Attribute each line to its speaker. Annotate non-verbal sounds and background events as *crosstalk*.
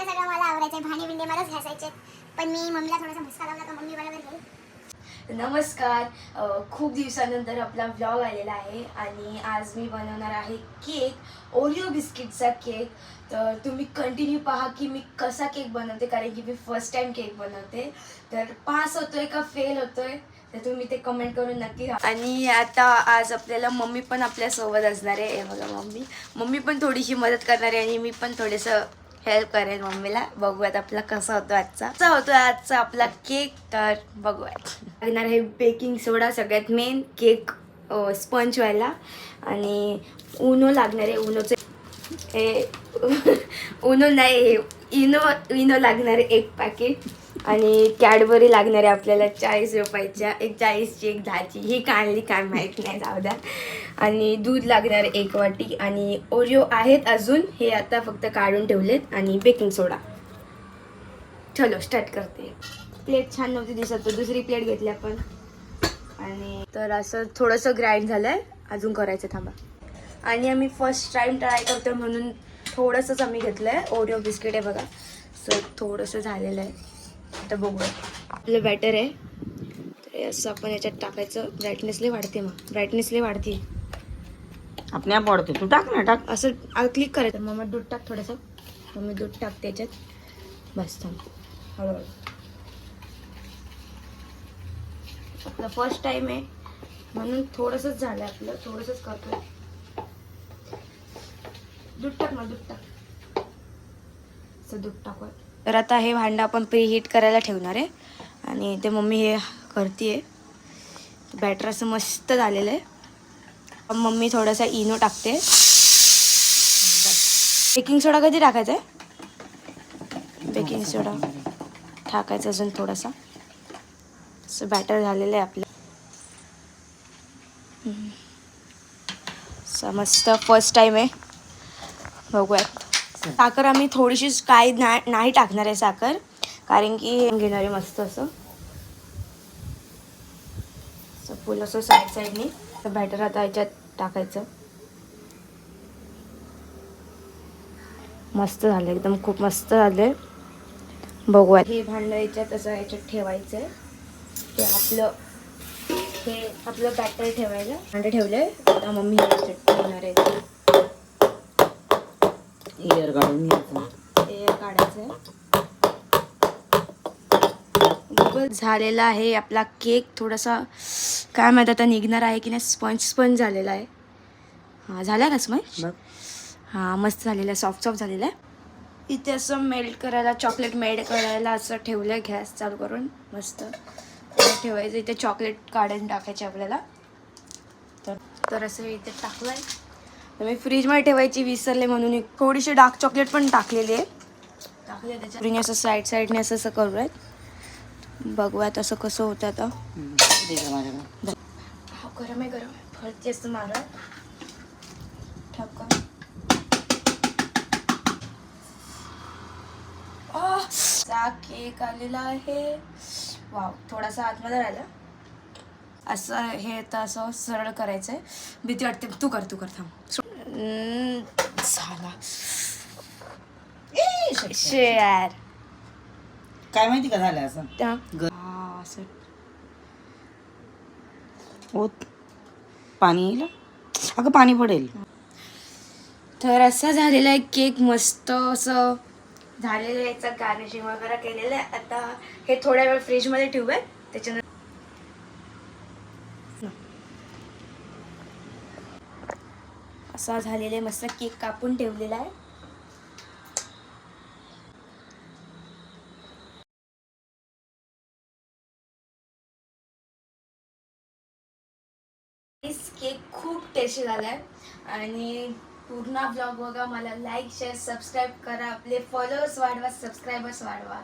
Speaker 1: सगळं सगळं मला आवडायचं भांडे बिंडे मलाच घासायचे पण मी मम्मीला थोडासा भुसका लावला तर मम्मी बरोबर घेईल
Speaker 2: नमस्कार. अ, खूप दिवसानंतर आपला व्लॉग आलेला आहे आणि आज मी बनवणार आहे केक ओरिओ बिस्किटचा केक. तर तुम्ही कंटिन्यू पहा की मी कसा केक बनवते कारण की मी फर्स्ट टाइम केक बनवते. तर पास होतोय का फेल होतोय तर तुम्ही ते कमेंट करून नक्की सांगा. आणि आता आज आपल्याला मम्मी पण आपल्यासोबत असणार आहे. हे बघा मम्मी. मम्मी पण थोडीशी मदत करणार आहे आणि मी पण थोडंसं हेल्प करेन मम्मीला. बघूयात आपला कसा होतो आजचा. कसा होतो आजचा आपला केक? तर बघूयात. लागणार आहे बेकिंग सोडा सगळ्यात मेन केक स्पंज व्हायला. आणि उनो लागणार आहे. उनोचे हे *laughs* उनो नाही इनो इनो लागणार आहे एक पॅकेट आणि कॅडबरी लागणार आहे आपल्याला चाळीस रुपयाच्या एक चाळीसची एक दहाची ही काढली आणली काय माहीत नाही जाऊ द्या. आणि दूध लागणार आहे एक वाटी आणि ओरिओ आहेत अजून हे आता फक्त काढून ठेवलेत आणि बेकिंग सोडा. चलो स्टार्ट करते. प्लेट छान नव्हती दिसत तर दुसरी प्लेट घेतली आपण. आणि तर असं थोडंसं ग्राइंड झालं आहे अजून करायचं थांबा. आणि आम्ही फर्स्ट टाईम ट्राय करतो म्हणून थोडंसंच आम्ही घेतलं आहे ओरिओ बिस्किट आहे बघा. सो थोडंसं झालेलं आहे. आता बघूया. आपलं बॅटर आहे. तर असं आपण याच्यात टाकायचं. ब्राईटनेसले वाढते मग. ब्राईटनेसले वाढते.
Speaker 3: अपने आप वाढते तू टाक ना टाक.
Speaker 2: असं क्लिक करायचं. मग मग दूध टाक थोडंसं. मग मी दूध टाकते याच्यात. बस थांब. हळूहळू. आपलं फर्स्ट टाइम आहे. म्हणून थोडंसंच झालं आपलं. थोडंसंच करतोय. दूध टाक ना दूध टाक. असं दूध टाकू तर आता हे भांडं आपण प्रीहीट करायला ठेवणार आहे. आणि ते मम्मी हे करते बॅटर असं मस्त झालेलं आहे. मम्मी थोडासा इनो टाकते. बेकिंग सोडा कधी टाकायचा आहे? बेकिंग सोडा टाकायचा अजून थोडासा. असं बॅटर झालेलं आहे आपलं. असं मस्त फर्स्ट टाईम आहे. बघूयात. साखर आम्ही थोडीशीच काय ना- नाही टाकणार आहे साखर कारण की हे घेणार आहे मस्त असं. असं फुल असं साईड साईडने बॅटर आता याच्यात टाकायचं. मस्त झालं एकदम खूप मस्त झालं. बघूया हे भांडं याच्यात असं याच्यात ठेवायचं आहे ते आपलं हे आपलं बॅटर ठेवायचं भांडं ठेवलं आहे आता मम्मी याच्यात ठेवणार आहे.
Speaker 3: इयर काढून घ्यायचं.
Speaker 2: ते काढायचं आहे झालेला आहे आपला केक थोडासा काय माहीत आता निघणार आहे की नाही. स्पंज स्पंज झालेला आहे. हां झाला का स्पंज हां मस्त झालेला आहे. सॉफ्ट सॉफ्ट झालेला आहे. इथे असं मेल्ट करायला चॉकलेट मेल्ट करायला असं ठेवलं आहे गॅस चालू करून. मस्त. ठेवायचं. इथे चॉकलेट काढून टाकायचे आपल्याला. तर तर असं इथे टाकलं आहे तर मी फ्रीजमध्ये ठेवायची विसरले म्हणून एक थोडीशी डार्क चॉकलेट पण टाकलेली आहे. टाकले असं साईड साईडने असं असं करूयात. बघूयात असं कसं होतं आता. हा गरम आहे गरम आहे. फळते असतं मारा. ठपका आह, चा केक आलेला आहे. वाव थोडासा आतमध्ये राहिला. असं हे तर असं सरळ करायचं आहे भीती वाटते. तू कर तू कर थांब. झाला शेअर
Speaker 3: काय माहिती का झालं असं?
Speaker 2: त्या.
Speaker 3: ग-
Speaker 2: हा, असं.
Speaker 3: ओत पाणी येईल? अगं पाणी पडेल.
Speaker 2: तर असा झालेला आहे केक मस्त असं झालेलं आहे याचं गार्निशिंग वगैरे केलेलं आहे. आता हे थोड्या वेळ फ्रीजमध्ये ठेवूयात. त्याच्यानंतर असा झालेला आहे. मस्त केक कापून ठेवलेला आहे. केक खूप टेस्टी झाला आहे आणि पूर्ण ब्लॉग बघा. मला लाईक शेअर सबस्क्राईब करा. आपले फॉलोअर्स वाढवा सबस्क्रायबर्स वाढवा.